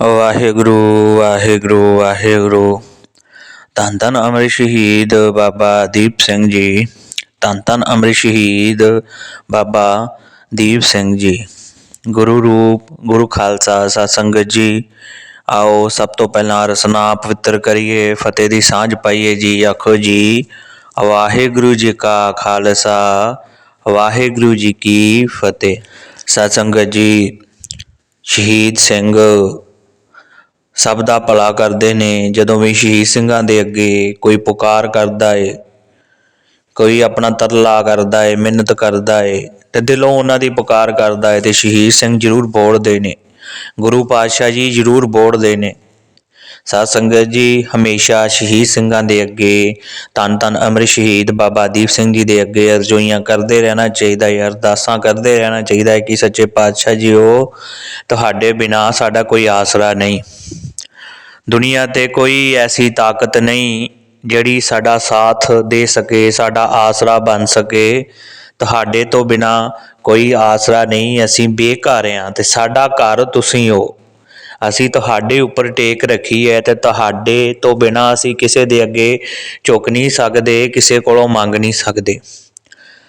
ਵਾਹਿਗੁਰੂ ਵਾਹਿਗੁਰੂ ਵਾਹਿਗੁਰੂ। ਧੰਨ ਧੰਨ ਅਮਰ ਸ਼ਹੀਦ ਬਾਬਾ ਦੀਪ ਸਿੰਘ ਜੀ। ਧੰਨ ਧੰਨ ਅਮਰ ਸ਼ਹੀਦ ਬਾਬਾ ਦੀਪ ਸਿੰਘ ਜੀ। ਗੁਰੂ ਰੂਪ, ਗੁਰੂ ਖਾਲਸਾ ਸਤ ਸੰਗਤ ਜੀ, ਆਓ ਸਭ ਤੋਂ ਪਹਿਲਾਂ ਰਸਨਾ ਪਵਿੱਤਰ ਕਰੀਏ, ਫਤਿਹ ਦੀ ਸਾਂਝ ਪਾਈਏ ਜੀ, ਆਖੋ ਜੀ, ਵਾਹਿਗੁਰੂ ਜੀ ਕਾ ਖਾਲਸਾ, ਵਾਹਿਗੁਰੂ ਜੀ ਕੀ ਫਤਿਹ। ਸਤ ਸੰਗਤ ਜੀ, ਸ਼ਹੀਦ ਸਿੰਘ ਸਭ ਦਾ ਭਲਾ ਕਰਦੇ ਨੇ, ਜਦੋਂ ਵੀ ਸ਼ਹੀਦ ਸਿੰਘਾਂ ਦੇ ਅੱਗੇ ਕੋਈ ਪੁਕਾਰ ਕਰਦਾ ਏ, ਕੋਈ ਆਪਣਾ ਤਰਲਾ ਕਰਦਾ ਏ ਮਿਹਨਤ ਕਰਦਾ ਏ, ਤੇ ਦਿਲੋਂ ਉਹਨਾਂ ਦੀ ਪੁਕਾਰ ਕਰਦਾ ਏ, ਤੇ ਸ਼ਹੀਦ ਸਿੰਘ ਜ਼ਰੂਰ ਬੋਲਦੇ ਨੇ, ਗੁਰੂ ਪਾਤਸ਼ਾਹ ਜੀ ਜ਼ਰੂਰ ਬੋਲਦੇ ਨੇ। ਸਾਧ ਸੰਗਤ ਜੀ, ਹਮੇਸ਼ਾ ਸ਼ਹੀਦ ਸਿੰਘਾਂ ਦੇ ਅੱਗੇ, ਧੰਨ ਧੰਨ ਅਮਰ ਸ਼ਹੀਦ ਬਾਬਾ ਦੀਪ ਸਿੰਘ ਜੀ ਦੇ ਅੱਗੇ ਅਰਜ਼ੋਈਆਂ ਕਰਦੇ ਰਹਿਣਾ ਚਾਹੀਦਾ ਹੈ ਅਰਦਾਸਾਂ ਕਰਦੇ ਰਹਿਣਾ ਚਾਹੀਦਾ ਹੈ ਕਿ ਸੱਚੇ ਪਾਤਸ਼ਾਹ ਜੀ ਉਹ ਤੁਹਾਡੇ ਬਿਨਾ ਸਾਡਾ ਕੋਈ ਆਸਰਾ ਨਹੀਂ। ਦੁਨੀਆ ਤੇ ਕੋਈ ਐਸੀ ਤਾਕਤ ਨਹੀਂ ਜਿਹੜੀ ਸਾਡਾ ਸਾਥ ਦੇ ਸਕੇ, ਸਾਡਾ ਆਸਰਾ ਬਣ ਸਕੇ। ਤੁਹਾਡੇ ਤੋਂ ਬਿਨਾ ਕੋਈ ਆਸਰਾ ਨਹੀਂ, ਅਸੀਂ ਬੇਘਰ ਹਾਂ ਤੇ ਸਾਡਾ ਘਰ ਤੁਸੀਂ ਹੋ। ਅਸੀਂ ਤੁਹਾਡੇ ਉੱਪਰ ਟੇਕ ਰੱਖੀ ਹੈ ਤੇ ਤੁਹਾਡੇ ਤੋਂ ਬਿਨਾ ਅਸੀਂ ਕਿਸੇ ਦੇ ਅੱਗੇ ਝੁਕ ਨਹੀਂ ਸਕਦੇ, ਕਿਸੇ ਕੋਲੋਂ ਮੰਗ ਨਹੀਂ ਸਕਦੇ।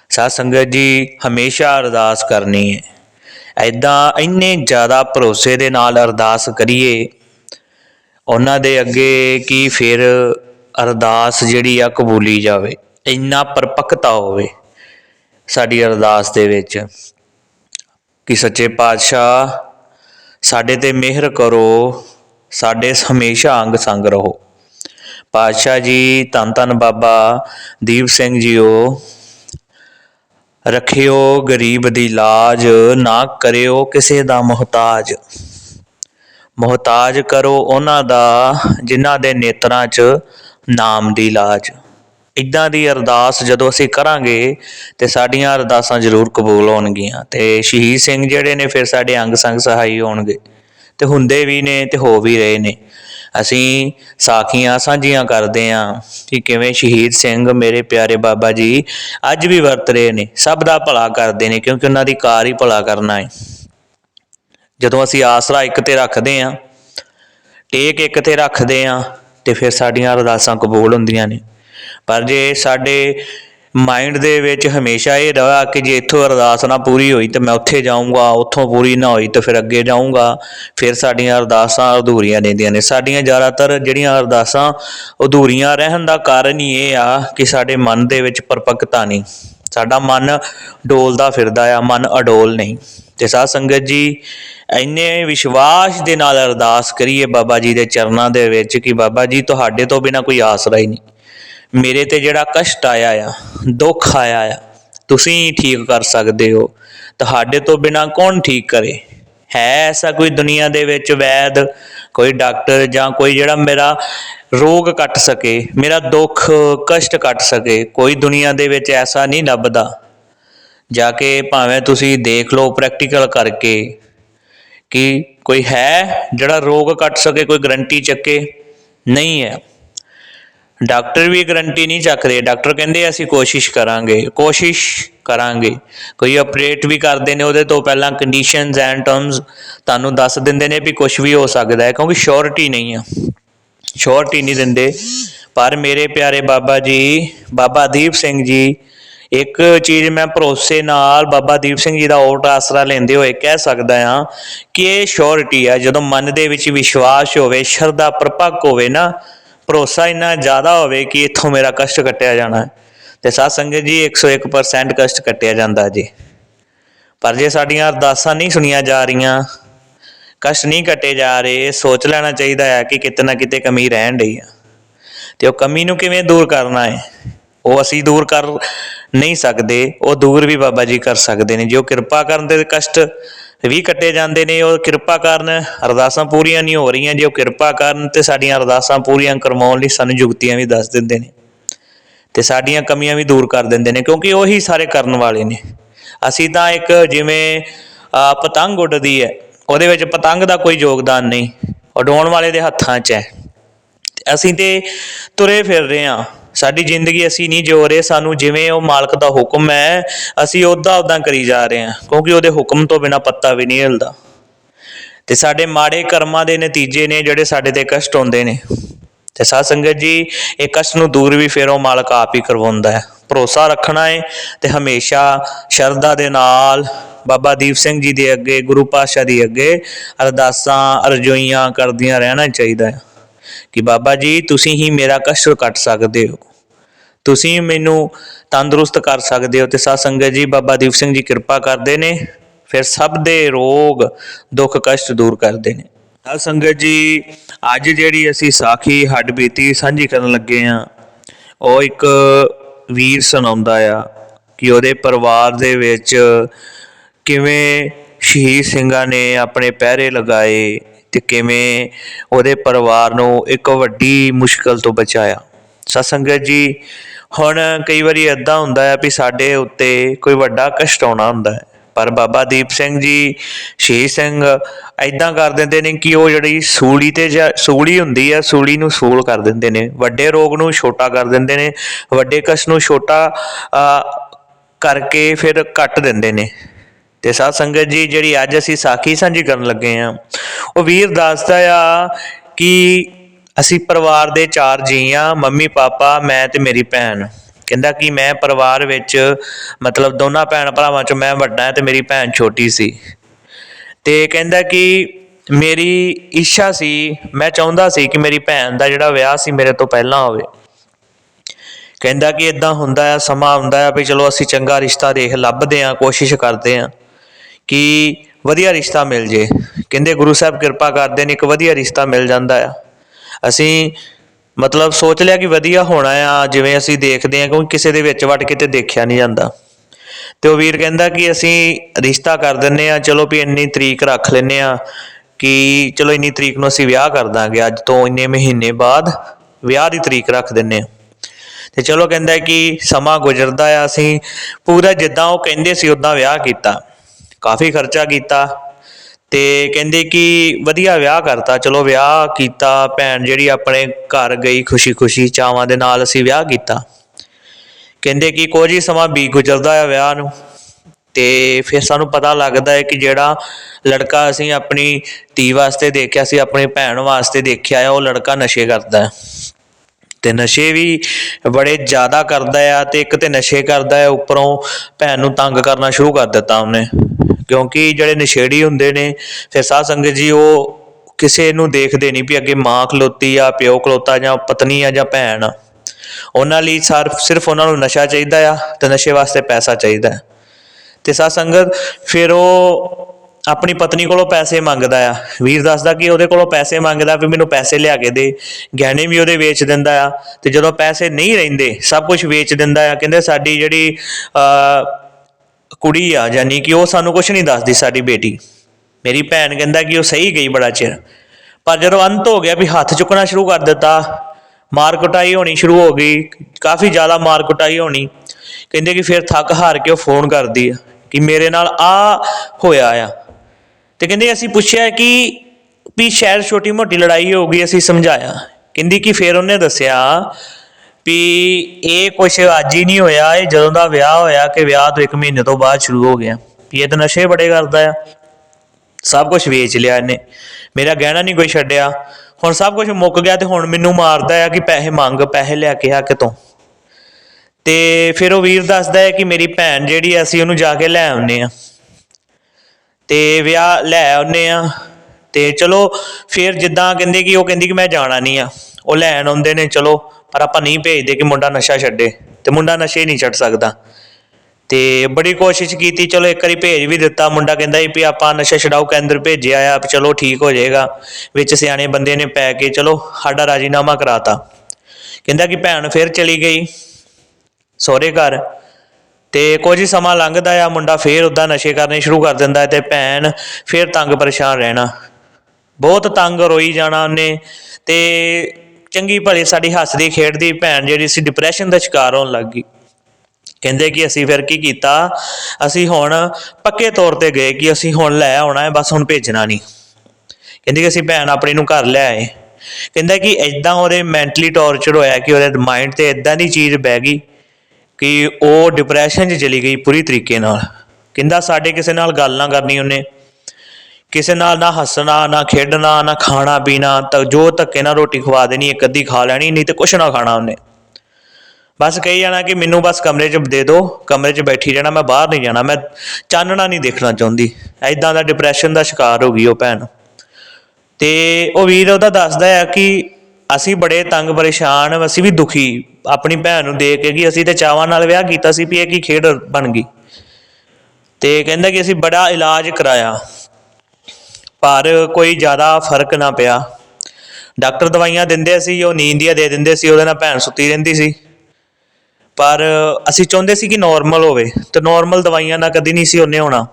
ਸਾਧ ਸੰਗਤ ਜੀ, ਹਮੇਸ਼ਾ ਅਰਦਾਸ ਕਰਨੀ ਹੈ। ਐਦਾਂ ਇੰਨੇ ਜ਼ਿਆਦਾ ਭਰੋਸੇ ਦੇ ਨਾਲ ਅਰਦਾਸ ਕਰੀਏ ਉਹਨਾਂ ਦੇ ਅੱਗੇ ਕੀ ਫਿਰ ਅਰਦਾਸ ਜਿਹੜੀ ਆ ਕਬੂਲੀ ਜਾਵੇ, ਇੰਨਾ ਪਰਪੱਕਤਾ ਹੋਵੇ ਸਾਡੀ ਅਰਦਾਸ ਦੇ ਵਿੱਚ ਕਿ ਸੱਚੇ ਪਾਤਸ਼ਾਹ, ਸਾਡੇ ਤੇ ਮਿਹਰ ਕਰੋ, ਸਾਡੇ ਹਮੇਸ਼ਾ ਅੰਗ ਸੰਗ ਰਹੋ। ਪਾਤਸ਼ਾਹ ਜੀ, ਧੰਨ ਧੰਨ ਬਾਬਾ ਦੀਪ ਸਿੰਘ ਜੀਓ, ਰੱਖਿਓ ਗਰੀਬ ਦੀ ਲਾਜ, ਨਾ ਕਰਿਓ ਕਿਸੇ ਦਾ ਮੁਹਤਾਜ। ਮੁਹਤਾਜ ਕਰੋ ਉਹਨਾਂ ਦਾ, ਜਿਨ੍ਹਾਂ ਦੇ ਨੇਤਰਾਂ 'ਚ ਨਾਮ ਦੀ ਲਾਜ। ਇਦਾਂ ਦੀ ਅਰਦਾਸ ਜਦੋਂ ਅਸੀਂ ਕਰਾਂਗੇ, ਤੇ ਸਾਡੀਆਂ ਅਰਦਾਸਾਂ ਜ਼ਰੂਰ ਕਬੂਲ ਹੋਣਗੀਆਂ। ਤੇ ਸ਼ਹੀਦ ਸਿੰਘ ਜਿਹੜੇ ਨੇ, ਫਿਰ ਸਾਡੇ ਅੰਗ ਸੰਗ ਸਹਾਈ ਹੋਣਗੇ। ਤੇ ਹੁੰਦੇ ਵੀ ਨੇ, ਤੇ ਹੋ ਵੀ ਰਹੇ ਨੇ। ਅਸੀਂ ਸਾਖੀਆਂ ਸਾਂਝੀਆਂ ਕਰਦੇ ਆਂ ਕਿ ਕਿਵੇਂ ਸ਼ਹੀਦ ਸਿੰਘ ਮੇਰੇ ਪਿਆਰੇ ਬਾਬਾ ਜੀ ਅੱਜ ਵੀ ਵਰਤ ਰਹੇ ਨੇ। ਸਭ ਦਾ ਭਲਾ ਕਰਦੇ ਨੇ, ਕਿਉਂਕਿ ਉਹਨਾਂ ਦੀ ਕਾਰ ਹੀ ਭਲਾ ਕਰਨਾ ਹੈ ਜਦੋਂ ਅਸੀਂ ਆਸਰਾ ਇੱਕ ਤੇ ਰੱਖਦੇ ਆਂ ਟੇਕ ਇੱਕ ਤੇ ਰੱਖਦੇ ਆਂ ਤੇ ਫਿਰ ਸਾਡੀਆਂ ਅਰਦਾਸਾਂ ਕਬੂਲ ਹੁੰਦੀਆਂ ਨੇ। ਪਰ ਜੇ ਸਾਡੇ ਮਾਈਂਡ ਦੇ ਵਿੱਚ ਹਮੇਸ਼ਾ ਇਹ ਰਹਾ ਕਿ ਜੇ ਇੱਥੋਂ ਅਰਦਾਸ ਨਾ ਪੂਰੀ ਹੋਈ ਤੇ ਮੈਂ ਉੱਥੇ ਜਾਊਂਗਾ, ਉੱਥੋਂ ਪੂਰੀ ਨਾ ਹੋਈ ਤੇ ਫਿਰ ਅੱਗੇ ਜਾਊਂਗਾ, ਫਿਰ ਸਾਡੀਆਂ ਅਰਦਾਸਾਂ ਅਧੂਰੀਆਂ ਰਹਿੰਦੀਆਂ ਨੇ। ਸਾਡੀਆਂ ਜ਼ਿਆਦਾਤਰ ਜਿਹੜੀਆਂ ਅਰਦਾਸਾਂ ਅਧੂਰੀਆਂ ਰਹਿਣ ਦਾ ਕਾਰਨ ਹੀ ਇਹ ਆ ਕਿ ਸਾਡੇ ਮਨ ਦੇ ਵਿੱਚ ਪਰਪੱਕਤਾ ਨਹੀਂ। ਸਾਡਾ ਮਨ ਡੋਲਦਾ ਫਿਰਦਾ ਆ, ਮਨ ਅਡੋਲ ਨਹੀਂ। ਤੇ ਸਾਧ ਸੰਗਤ ਜੀ, ਇੰਨੇ ਵਿਸ਼ਵਾਸ ਦੇ ਨਾਲ ਅਰਦਾਸ ਕਰੀਏ ਬਾਬਾ ਜੀ ਦੇ ਚਰਨਾਂ ਦੇ ਵਿੱਚ ਕਿ ਬਾਬਾ ਜੀ ਤੁਹਾਡੇ ਤੋਂ ਬਿਨਾ ਕੋਈ ਆਸਰਾ ਹੀ ਨਹੀਂ। ਮੇਰੇ ਤੇ ਜਿਹੜਾ ਕਸ਼ਟ ਆਇਆ ਆ, ਦੁੱਖ ਆਇਆ ਆ, ਤੁਸੀਂ ਠੀਕ ਕਰ ਸਕਦੇ ਹੋ। ਤੁਹਾਡੇ ਤੋਂ ਬਿਨਾ ਕੌਣ ਠੀਕ ਕਰੇ? ਹੈ ਐਸਾ ਕੋਈ ਦੁਨੀਆ ਦੇ ਵਿੱਚ ਵੈਦ ਕੋਈ ਡਾਕਟਰ ਜਾਂ ਕੋਈ ਜਿਹੜਾ ਮੇਰਾ ਰੋਗ ਕੱਟ ਸਕੇ, ਮੇਰਾ ਦੁੱਖ, ਕਸ਼ਟ ਕੱਟ ਸਕੇ, ਕੋਈ ਦੁਨੀਆ ਦੇ ਵਿੱਚ ਐਸਾ ਨਹੀਂ ਲੱਭਦਾ। ਜਾ ਕੇ ਭਾਵੇਂ ਤੁਸੀਂ ਦੇਖ ਲਓ ਪ੍ਰੈਕਟੀਕਲ ਕਰਕੇ ਕਿ ਕੋਈ ਹੈ ਜਿਹੜਾ ਰੋਗ ਕੱਟ ਸਕੇ, ਕੋਈ ਗਰੰਟੀ ਚੱਕੇ? ਨਹੀਂ ਹੈ। ਡਾਕਟਰ ਵੀ ਗਰੰਟੀ ਨਹੀਂ ਚੱਕਦੇ ਡਾਕਟਰ ਕਹਿੰਦੇ ਅਸੀਂ ਕੋਸ਼ਿਸ਼ ਕਰਾਂਗੇ ਕੋਸ਼ਿਸ਼ ਕਰਾਂਗੇ। ਕੋਈ ਆਪਰੇਟ ਵੀ ਕਰਦੇ ਨੇ ਉਹਦੇ ਤੋਂ ਪਹਿਲਾਂ ਕੰਡੀਸ਼ਨਸ ਐਂਡ ਟਰਮਸ ਤੁਹਾਨੂੰ ਦੱਸ ਦਿੰਦੇ ਨੇ ਵੀ ਕੁਝ ਵੀ ਹੋ ਸਕਦਾ ਹੈ, ਕਿਉਂਕਿ ਸ਼ੋਰਟੀ ਨਹੀਂ ਆ। ਸ਼ੋਰਟੀ ਨਹੀਂ ਦਿੰਦੇ। ਪਰ ਮੇਰੇ ਪਿਆਰੇ ਬਾਬਾ ਜੀ, ਬਾਬਾ ਦੀਪ ਸਿੰਘ ਜੀ, ਇੱਕ ਚੀਜ਼ ਮੈਂ ਭਰੋਸੇ ਨਾਲ ਬਾਬਾ ਦੀਪ ਸਿੰਘ ਜੀ ਦਾ ਓਟ ਆਸਰਾ ਲੈਂਦੇ ਹੋਏ ਕਹਿ ਸਕਦਾ ਹਾਂ ਕਿ ਇਹ ਸ਼ੋਰਟੀ ਆ, ਜਦੋਂ ਮਨ ਦੇ ਵਿੱਚ ਵਿਸ਼ਵਾਸ ਹੋਵੇ, ਸ਼ਰਧਾ ਪ੍ਰਪੱਕ ਹੋਵੇ ਨਾ ਭਰੋਸਾ ਇੰਨਾ ਜ਼ਿਆਦਾ ਹੋਵੇ ਕਿ ਇੱਥੋਂ ਮੇਰਾ ਕਸ਼ਟ ਕੱਟਿਆ ਜਾਣਾ ਹੈ। ਤੇ ਸਾਧ ਸੰਗਤ ਜੀ 101% ਕਸ਼ਟ ਕੱਟਿਆ ਜਾਂਦਾ ਜੀ। ਪਰ ਜੇ ਸਾਡੀਆਂ ਅਰਦਾਸਾਂ ਨਹੀਂ ਸੁਣੀਆਂ ਜਾ ਰਹੀਆਂ, ਕਸ਼ਟ ਨਹੀਂ ਕੱਟੇ ਜਾ ਰਹੇ, ਸੋਚ ਲੈਣਾ ਚਾਹੀਦਾ ਹੈ ਕਿ ਕਿਤੇ ਨਾ ਕਿਤੇ ਕਮੀ ਰਹਿਣ ਰਹੀ ਆ। ਤੇ ਉਹ ਕਮੀ ਨੂੰ ਕਿਵੇਂ ਦੂਰ ਕਰਨਾ ਹੈ? ਉਹ ਅਸੀਂ ਦੂਰ ਕਰ ਨਹੀਂ ਸਕਦੇ, ਉਹ ਦੂਰ ਵੀ ਬਾਬਾ ਜੀ ਕਰ ਸਕਦੇ ਨੇ। ਜੋ ਕਿਰਪਾ ਕਰਨ ਦੇ ਕਸ਼ਟ ਵੀ ਕੱਟੇ ਜਾਂਦੇ ਨੇ, ਉਹ ਕਿਰਪਾ ਕਾਰਨ ਅਰਦਾਸਾਂ ਪੂਰੀਆਂ ਨਹੀਂ ਹੋ ਰਹੀਆਂ ਜੇ, ਉਹ ਕਿਰਪਾ ਕਰਨ ਤੇ ਸਾਡੀਆਂ ਅਰਦਾਸਾਂ ਪੂਰੀਆਂ ਕਰਵਾਉਣ ਲਈ ਸਾਨੂੰ ਯੁਕਤੀਆਂ ਵੀ ਦੱਸ ਦਿੰਦੇ ਨੇ ਤੇ ਸਾਡੀਆਂ ਕਮੀਆਂ ਵੀ ਦੂਰ ਕਰ ਦਿੰਦੇ ਨੇ, ਕਿਉਂਕਿ ਉਹੀ ਸਾਰੇ ਕਰਨ ਵਾਲੇ ਨੇ। ਅਸੀਂ ਤਾਂ ਇੱਕ ਜਿਵੇਂ ਪਤੰਗ ਉੱਡਦੀ ਹੈ, ਉਹਦੇ ਵਿੱਚ ਪਤੰਗ ਦਾ ਕੋਈ ਯੋਗਦਾਨ ਨਹੀਂ, ਉਡਾਉਣ ਵਾਲੇ ਦੇ ਹੱਥਾਂ 'ਚ ਹੈ। ਅਸੀਂ ਤੇ ਤੁਰੇ ਫਿਰ ਰਹੇ ਹਾਂ। ਸਾਡੀ ਜ਼ਿੰਦਗੀ ਅਸੀਂ ਨਹੀਂ ਜੋ ਰਹੇ, ਸਾਨੂੰ ਜਿਵੇਂ ਉਹ ਮਾਲਕ ਦਾ ਹੁਕਮ ਹੈ, ਅਸੀਂ ਉੱਦਾਂ ਉੱਦਾਂ ਕਰੀ ਜਾ ਰਹੇ ਹਾਂ, ਕਿਉਂਕਿ ਉਹਦੇ ਹੁਕਮ ਤੋਂ ਬਿਨਾ ਪੱਤਾ ਵੀ ਨਹੀਂ ਹਿਲਦਾ। ਤੇ ਸਾਡੇ ਮਾੜੇ ਕਰਮਾਂ ਦੇ ਨਤੀਜੇ ਨੇ ਜਿਹੜੇ ਸਾਡੇ ਤੇ ਕਸ਼ਟ ਹੁੰਦੇ ਨੇ। ਤੇ ਸਾਧ ਸੰਗਤ ਜੀ, ਇਹ ਕਸ਼ਟ ਨੂੰ ਦੂਰ ਵੀ ਫਿਰ ਉਹ ਮਾਲਕ ਆਪ ਹੀ ਕਰਵਾਉਂਦਾ ਹੈ। ਭਰੋਸਾ ਰੱਖਣਾ ਹੈ ਤੇ ਹਮੇਸ਼ਾ ਸ਼ਰਧਾ ਦੇ ਨਾਲ ਬਾਬਾ ਦੀਪ ਸਿੰਘ ਜੀ ਦੇ ਅੱਗੇ, ਗੁਰੂ ਪਾਤਸ਼ਾਹ ਦੀ ਅੱਗੇ ਅਰਦਾਸਾਂ, ਅਰਜ਼ੋਈਆਂ ਕਰਦੀਆਂ ਰਹਿਣਾ ਚਾਹੀਦਾ ਹੈ। ਕਿ ਬਾਬਾ ਜੀ, ਤੁਸੀਂ ਹੀ ਮੇਰਾ ਕਸ਼ਟ ਕੱਟ ਸਕਦੇ ਹੋ। ਤੁਸੀਂ ਮੈਨੂੰ ਤੰਦਰੁਸਤ ਕਰ ਸਕਦੇ ਹੋ ਤੇ ਸਾਧ ਸੰਗਤ ਜੀ, ਬਾਬਾ ਦੀਪ ਸਿੰਘ ਜੀ ਕਿਰਪਾ ਕਰਦੇ ਨੇ, ਫਿਰ ਸਭ ਦੇ ਰੋਗ, ਦੁੱਖ, ਕਸ਼ਟ ਦੂਰ ਕਰਦੇ ਨੇ। ਸਾਧ ਸੰਗਤ ਜੀ, ਅੱਜ ਜਿਹੜੀ ਅਸੀਂ ਸਾਖੀ ਹੱਡ ਬੀਤੀ ਸਾਂਝੀ ਕਰਨ ਲੱਗੇ ਆ ਉਹ ਇੱਕ ਵੀਰ ਸੁਣਾਉਂਦਾ ਆ ਕਿ ਉਹਦੇ ਪਰਿਵਾਰ ਦੇ ਵਿੱਚ ਕਿਵੇਂ ਸ਼ਹੀਦ ਸਿੰਘਾਂ ਨੇ ਆਪਣੇ ਪਹਿਰੇ ਲਗਾਏ ਤੇ ਕਿਵੇਂ ਉਹਦੇ ਪਰਿਵਾਰ ਨੂੰ ਇੱਕ ਵੱਡੀ ਮੁਸ਼ਕਲ ਤੋਂ ਬਚਾਇਆ। ਸਤਸੰਗਤ ਜੀ। ਹੁਣ ਕਈ ਵਾਰੀ ਇਦਾਂ ਹੁੰਦਾ ਹੈ ਵੀ ਸਾਡੇ ਉੱਤੇ ਕੋਈ ਵੱਡਾ ਕਸ਼ਟ ਆਉਣਾ ਹੁੰਦਾ ਹੈ। ਪਰ ਬਾਬਾ ਦੀਪ ਸਿੰਘ ਜੀ ਸ਼ਹੀਦ ਸਿੰਘ ਐਦਾਂ ਕਰ ਦਿੰਦੇ ਨੇ ਕਿ ਉਹ ਜਿਹੜੀ ਸੂਲੀ ਤੇ ਜਾਂ ਸੂਲੀ ਹੁੰਦੀ ਆ, ਸੂਲੀ ਨੂੰ ਸੂਲ ਕਰ ਦਿੰਦੇ ਨੇ। ਵੱਡੇ ਰੋਗ ਨੂੰ ਛੋਟਾ ਕਰ ਦਿੰਦੇ ਨੇ। ਵੱਡੇ ਕਸ਼ ਨੂੰ ਛੋਟਾ ਕਰਕੇ ਫਿਰ ਕੱਟ ਦਿੰਦੇ ਨੇ। ਤੇ ਸਾਧ ਸੰਗਤ ਜੀ, ਜਿਹੜੀ ਅੱਜ ਅਸੀਂ ਸਾਖੀ ਸਾਂਝੀ ਕਰਨ ਲੱਗੇ ਆ ਉਹ ਵੀਰ ਦੱਸਦਾ ਆ ਕਿ ਅਸੀਂ ਪਰਿਵਾਰ ਦੇ ਚਾਰ ਜੀ ਆ ਮੰਮੀ, ਪਾਪਾ, ਮੈਂ ਤੇ ਮੇਰੀ ਭੈਣ। ਕਹਿੰਦਾ ਕਿ ਮੈਂ ਪਰਿਵਾਰ ਵਿੱਚ, ਮਤਲਬ ਦੋਨਾਂ ਭੈਣ ਭਰਾਵਾਂ ਚੋਂ ਮੈਂ ਵੱਡਾ ਹਾਂ ਤੇ ਮੇਰੀ ਭੈਣ ਛੋਟੀ ਸੀ। ਤੇ ਕਹਿੰਦਾ ਕਿ ਮੇਰੀ ਇੱਛਾ ਸੀ, ਮੈਂ ਚਾਹੁੰਦਾ ਸੀ ਕਿ ਮੇਰੀ ਭੈਣ ਦਾ ਜਿਹੜਾ ਵਿਆਹ ਸੀ ਮੇਰੇ ਤੋਂ ਪਹਿਲਾਂ ਹੋਵੇ। ਕਹਿੰਦਾ ਕਿ ਇਦਾਂ ਹੁੰਦਾ ਆ, ਸਮਾਂ ਹੁੰਦਾ ਆ ਵੀ ਚਲੋ ਅਸੀਂ ਚੰਗਾ ਰਿਸ਼ਤਾ ਦੇਖ, ਲੱਭਦੇ ਆ ਕੋਸ਼ਿਸ਼ ਕਰਦੇ ਆ ਕਿ ਵਧੀਆ ਰਿਸ਼ਤਾ ਮਿਲ ਜੇ। ਕਹਿੰਦੇ ਗੁਰੂ ਸਾਹਿਬ ਕਿਰਪਾ ਕਰਦੇ ਨੇ, ਇੱਕ ਵਧੀਆ ਰਿਸ਼ਤਾ ਮਿਲ ਜਾਂਦਾ ਆ। ਅਸੀਂ ਮਤਲਬ ਸੋਚ ਲਿਆ ਕਿ ਵਧੀਆ ਹੋਣਾ ਆ, ਜਿਵੇਂ ਅਸੀਂ ਦੇਖਦੇ ਆ ਕਿਉਂਕਿ ਕਿਸੇ ਦੇ ਵਿੱਚ ਵੜ ਕੇ ਤੇ ਦੇਖਿਆ ਨਹੀਂ ਜਾਂਦਾ। ਤੇ ਉਹ ਵੀਰ ਕਹਿੰਦਾ ਕਿ ਅਸੀਂ ਰਿਸ਼ਤਾ ਕਰ ਦਿੰਨੇ ਆ ਚਲੋ ਵੀ ਇੰਨੀ ਤਰੀਕ ਰੱਖ ਲੈਨੇ ਆ ਕਿ ਚਲੋ ਇੰਨੀ ਤਰੀਕ ਨੂੰ ਅਸੀਂ ਵਿਆਹ ਕਰ ਦਾਂਗੇ, ਅੱਜ ਤੋਂ ਇੰਨੇ ਮਹੀਨੇ ਬਾਅਦ ਵਿਆਹ ਦੀ ਤਰੀਕ ਰੱਖ ਦਿੰਨੇ ਆ ਤੇ ਚਲੋ ਕਹਿੰਦਾ ਕਿ ਸਮਾਂ ਗੁਜ਼ਰਦਾ ਆ, ਅਸੀਂ ਪੂਰਾ ਜਿੱਦਾਂ ਉਹ ਕਹਿੰਦੇ ਸੀ ਉਦਾਂ ਵਿਆਹ ਕੀਤਾ। ਕਾਫੀ ਖਰਚਾ ਕੀਤਾ ਤੇ ਕਹਿੰਦੇ ਕਿ ਵਧੀਆ ਵਿਆਹ ਕਰਤਾ, ਚਲੋ ਵਿਆਹ ਕੀਤਾ, ਭੈਣ ਜਿਹੜੀ ਆਪਣੇ ਘਰ ਗਈ ਖੁਸ਼ੀ-ਖੁਸ਼ੀ, ਚਾਵਾਂ ਦੇ ਨਾਲ ਅਸੀਂ ਵਿਆਹ ਕੀਤਾ। ਕਹਿੰਦੇ ਕਿ ਕੁਝ ਹੀ ਸਮਾਂ ਵੀ ਗੁਜ਼ਰਦਾ ਆ ਵਿਆਹ ਨੂੰ ਤੇ ਫਿਰ ਸਾਨੂੰ ਪਤਾ ਲੱਗਦਾ ਹੈ ਕਿ ਜਿਹੜਾ ਲੜਕਾ ਅਸੀਂ ਆਪਣੀ ਧੀ ਵਾਸਤੇ ਦੇਖਿਆ ਸੀ, ਆਪਣੀ ਭੈਣ ਵਾਸਤੇ ਦੇਖਿਆ ਆ, ਉਹ ਲੜਕਾ ਨਸ਼ੇ ਕਰਦਾ ਹੈ। ਤੇ ਨਸ਼ੇ ਵੀ ਬੜੇ ਜ਼ਿਆਦਾ ਕਰਦਾ ਆ ਤੇ ਇੱਕ ਤੇ ਨਸ਼ੇ ਕਰਦਾ ਹੈ ਉੱਪਰੋਂ ਭੈਣ ਨੂੰ ਤੰਗ ਕਰਨਾ ਸ਼ੁਰੂ ਕਰ ਦਿੱਤਾ ਉਹਨੇ। ਕਿਉਂਕਿ ਜਿਹੜੇ ਨਸ਼ੇੜੀ ਹੁੰਦੇ ਨੇ, ਫਿਰ ਸਾਧ ਸੰਗਤ ਜੀ ਉਹ ਕਿਸੇ ਨੂੰ ਦੇਖਦੇ ਨਹੀਂ ਵੀ ਅੱਗੇ ਮਾਂ ਖਲੋਤੀ ਆ, ਪਿਓ ਖਲੋਤਾ ਜਾਂ ਪਤਨੀ ਆ ਜਾਂ ਭੈਣ ਆ। ਉਹਨਾਂ ਲਈ ਸਰ ਸਿਰਫ ਉਹਨਾਂ ਨੂੰ ਨਸ਼ਾ ਚਾਹੀਦਾ ਆ ਤੇ ਨਸ਼ੇ ਵਾਸਤੇ ਪੈਸਾ ਚਾਹੀਦਾ। ਹੈ ਤੇ ਸਾਧ ਸੰਗਤ ਫਿਰ ਉਹ ਆਪਣੀ ਪਤਨੀ ਕੋਲੋਂ ਪੈਸੇ ਮੰਗਦਾ ਆ। ਵੀਰ ਦੱਸਦਾ ਕਿ ਉਹਦੇ ਕੋਲੋਂ ਪੈਸੇ ਮੰਗਦਾ, ਵੀ ਮੈਨੂੰ ਪੈਸੇ ਲਿਆ ਕੇ ਦੇ। ਗਹਿਣੇ ਵੀ ਉਹਦੇ ਵੇਚ ਦਿੰਦਾ ਆ ਤੇ ਜਦੋਂ ਪੈਸੇ ਨਹੀਂ ਰਹਿੰਦੇ, ਸਭ ਕੁਝ ਵੇਚ ਦਿੰਦਾ ਆ। ਕਹਿੰਦੇ ਸਾਡੀ ਜਿਹੜੀ ਕੁੜੀ ਆ ਯਾਨੀ ਕਿ ਉਹ ਸਾਨੂੰ ਕੁਝ ਨਹੀਂ ਦੱਸਦੀ, ਸਾਡੀ ਬੇਟੀ। ਮੇਰੀ ਭੈਣ ਕਹਿੰਦਾ ਕਿ ਉਹ ਸਹੀ ਗਈ ਬੜਾ ਚਿਰ। ਪਰ ਜਦੋਂ ਅੰਤ ਹੋ ਗਿਆ ਵੀ ਹੱਥ ਚੁੱਕਣਾ ਸ਼ੁਰੂ ਕਰ ਦਿੱਤਾ, ਮਾਰ ਕੁਟਾਈ ਹੋਣੀ ਸ਼ੁਰੂ ਹੋ ਗਈ, ਕਾਫੀ ਜ਼ਿਆਦਾ ਮਾਰ ਕੁਟਾਈ ਹੋਣੀ। ਕਹਿੰਦੇ ਕਿ ਫਿਰ ਥੱਕ ਹਾਰ ਕੇ ਉਹ ਫੋਨ ਕਰਦੀ ਆ ਕਿ ਮੇਰੇ ਨਾਲ ਆ ਹੋਇਆ ਆ। ਤੇ ਕਹਿੰਦੇ ਅਸੀਂ ਪੁੱਛਿਆ ਕਿ ਵੀ ਸ਼ਾਇਦ ਛੋਟੀ ਮੋਟੀ ਲੜਾਈ ਹੋ ਗਈ ਅਸੀਂ ਸਮਝਾਇਆ। ਕਹਿੰਦੀ ਕਿ ਫਿਰ ਉਹਨੇ ਦੱਸਿਆ ਵੀ ਇਹ ਕੁਛ ਅੱਜ ਹੀ ਨਹੀਂ ਹੋਇਆ ਇਹ ਜਦੋਂ ਦਾ ਵਿਆਹ ਹੋਇਆ ਕਿ ਵਿਆਹ ਤੋਂ 1 ਮਹੀਨੇ ਤੋਂ ਬਾਅਦ ਸ਼ੁਰੂ ਹੋ ਗਿਆ। ਵੀ ਇਹ ਤਾਂ ਨਸ਼ੇ ਬੜੇ ਕਰਦਾ ਆ। ਸਭ ਕੁਝ ਵੇਚ ਲਿਆ ਇਹਨੇ। ਮੇਰਾ ਗਹਿਣਾ ਨਹੀਂ ਕੋਈ ਛੱਡਿਆ। ਹੁਣ ਸਭ ਕੁਝ ਮੁੱਕ ਗਿਆ ਤੇ ਹੁਣ ਮੈਨੂੰ ਮਾਰਦਾ ਆ ਕਿ ਪੈਸੇ ਮੰਗ ਪੈਸੇ ਲਿਆ ਕੇ ਆ ਕਿਤੋਂ ਤੇ ਫਿਰ ਉਹ ਵੀਰ ਦੱਸਦਾ ਹੈ ਕਿ ਮੇਰੀ ਭੈਣ ਜਿਹੜੀ ਆ, ਅਸੀਂ ਉਹਨੂੰ ਜਾ ਕੇ ਲੈ ਆਉਨੇ ਆ। ਅਤੇ ਵਿਆਹ ਲੈ ਆਉਂਦੇ ਹਾਂ ਅਤੇ ਚਲੋ ਫਿਰ ਜਿੱਦਾਂ ਕਹਿੰਦੇ ਕਿ ਉਹ ਕਹਿੰਦੀ ਕਿ ਮੈਂ ਜਾਣਾ ਨਹੀਂ ਆ। ਉਹ ਲੈਣ ਆਉਂਦੇ ਨੇ, ਚਲੋ, ਪਰ ਆਪਾਂ ਨਹੀਂ ਭੇਜਦੇ ਕਿ ਮੁੰਡਾ ਨਸ਼ਾ ਛੱਡੇ ਅਤੇ ਮੁੰਡਾ ਨਸ਼ੇ ਨਹੀਂ ਛੱਡ ਸਕਦਾ। ਅਤੇ ਬੜੀ ਕੋਸ਼ਿਸ਼ ਕੀਤੀ, ਚਲੋ ਇੱਕ ਵਾਰੀ ਭੇਜ ਵੀ ਦਿੱਤਾ। ਮੁੰਡਾ ਕਹਿੰਦਾ ਸੀ ਵੀ ਆਪਾਂ ਨਸ਼ਾ ਛਡਾਊ ਕੇਂਦਰ ਭੇਜਿਆ ਆ ਚਲੋ ਠੀਕ ਹੋ ਜਾਏਗਾ। ਵਿੱਚ ਸਿਆਣੇ ਬੰਦੇ ਨੇ ਪੈ ਕੇ, ਚਲੋ, ਸਾਡਾ ਰਾਜੀਨਾਮਾ ਕਰਾਤਾ। ਕਹਿੰਦਾ ਕਿ ਭੈਣ ਫਿਰ ਚਲੀ ਗਈ। ਸਹੁਰੇ ਘਰ। ਤੇ ਕੁਝ ਸਮਾਂ ਲੰਘਦਾ ਆ, ਮੁੰਡਾ ਫੇਰ ਉਦਾਂ ਨਸ਼ੇ ਕਰਨੇ ਸ਼ੁਰੂ ਕਰ ਦਿੰਦਾ ਹੈ ਤੇ ਭੈਣ ਫੇਰ ਤੰਗ ਪਰੇਸ਼ਾਨ ਰਹਿਣਾ। ਬਹੁਤ ਤੰਗ ਰੋਈ ਜਾਣਾ ਉਹਨੇ ਤੇ ਚੰਗੀ ਭਲੀ ਸਾਡੀ ਹੱਸਦੀ ਖੇਡਦੀ ਭੈਣ ਜਿਹੜੀ ਸੀ ਡਿਪਰੈਸ਼ਨ ਦਾ ਸ਼ਿਕਾਰ ਹੋਣ ਲੱਗ ਗਈ। ਕਹਿੰਦੇ ਕਿ ਅਸੀਂ ਫਿਰ ਕੀ ਕੀਤਾ? ਅਸੀਂ ਹੁਣ ਪੱਕੇ ਤੌਰ ਤੇ ਗਏ ਕਿ ਅਸੀਂ ਹੁਣ ਲੈ ਆਉਣਾ ਹੈ, ਬਸ ਹੁਣ ਭੇਜਣਾ ਨਹੀਂ। ਕਹਿੰਦੇ ਕਿ ਅਸੀਂ ਭੈਣ ਆਪਣੀ ਨੂੰ ਘਰ ਲੈ ਆਏ। ਕਹਿੰਦਾ ਕਿ ਐਦਾਂ ਉਹਦੇ ਮੈਂਟਲੀ ਟੌਰਚਰ ਹੋਇਆ ਕਿ ਉਹਦੇ ਮਾਈਂਡ ਤੇ ਐਦਾਂ ਦੀ ਚੀਜ਼ ਬਹਿ ਗਈ। ਕਿ ਉਹ ਡਿਪਰੈਸ਼ਨ 'ਚ ਚਲੀ ਗਈ ਪੂਰੀ ਤਰੀਕੇ ਨਾਲ। ਕਹਿੰਦਾ ਸਾਡੇ ਕਿਸੇ ਨਾਲ ਗੱਲ ਨਾ ਕਰਨੀ ਉਹਨੇ। ਕਿਸੇ ਨਾਲ ਨਾ ਹੱਸਣਾ, ਨਾ ਖੇਡਣਾ, ਨਾ ਖਾਣਾ ਪੀਣਾ, ਤਾਂ ਜੋ ਧੱਕੇ ਨਾਲ ਰੋਟੀ ਖਵਾ ਦੇਣੀ, ਇੱਕ ਅੱਧੀ ਖਾ ਲੈਣੀ, ਨਹੀਂ ਤੇ ਕੁਛ ਨਾ ਖਾਣਾ ਉਹਨੇ। ਬਸ ਕਹੀ ਜਾਣਾ ਕਿ ਮੈਨੂੰ ਬਸ ਕਮਰੇ 'ਚ ਦੇ ਦਿਓ ਕਮਰੇ 'ਚ ਬੈਠੀ ਰਹਿਣਾ, ਮੈਂ ਬਾਹਰ ਨਹੀਂ ਜਾਣਾ, ਮੈਂ ਚਾਨਣਾ ਨਹੀਂ ਦੇਖਣਾ ਚਾਹੁੰਦੀ। ਐਦਾਂ ਦਾ ਡਿਪਰੈਸ਼ਨ ਦਾ ਸ਼ਿਕਾਰ ਹੋ ਗਈ ਉਹ ਭੈਣ। ਤੇ ਉਹ ਵੀਰ ਉਹਦਾ ਦੱਸਦਾ ਹੈ ਕਿ ਅਸੀਂ ਬੜੇ ਤੰਗ, ਪਰੇਸ਼ਾਨ, ਅਸੀਂ ਵੀ ਦੁਖੀ। ਆਪਣੀ ਭੈਣ ਨੂੰ ਦੇ ਕੇ ਕਿ ਅਸੀਂ ਤੇ ਚਾਵਾਂ ਨਾਲ ਵਿਆਹ ਕੀਤਾ ਸੀ ਵੀ ਇਹ ਕੀ ਖੇਡ ਬਣ ਗਈ। ਤੇ ਕਹਿੰਦਾ ਕਿ ਅਸੀਂ ਬੜਾ ਇਲਾਜ ਕਰਾਇਆ, ਪਰ ਕੋਈ ਜ਼ਿਆਦਾ ਫ਼ਰਕ ਨਾ ਪਿਆ। ਡਾਕਟਰ ਦਵਾਈਆਂ ਦਿੰਦੇ ਸੀ, ਉਹ ਨੀਂਦ ਦੀਆਂ ਦੇ ਦਿੰਦੇ ਸੀ, ਉਹਦੇ ਨਾਲ ਭੈਣ ਸੁੱਤੀ ਰਹਿੰਦੀ ਸੀ। ਪਰ ਅਸੀਂ ਚਾਹੁੰਦੇ ਸੀ ਕਿ ਨਾਰਮਲ ਹੋਵੇ, ਤੇ ਨਾਰਮਲ ਦਵਾਈਆਂ ਨਾਲ ਕਦੀ ਨਹੀਂ ਸੀ ਉਹਨੇ ਹੋਣਾ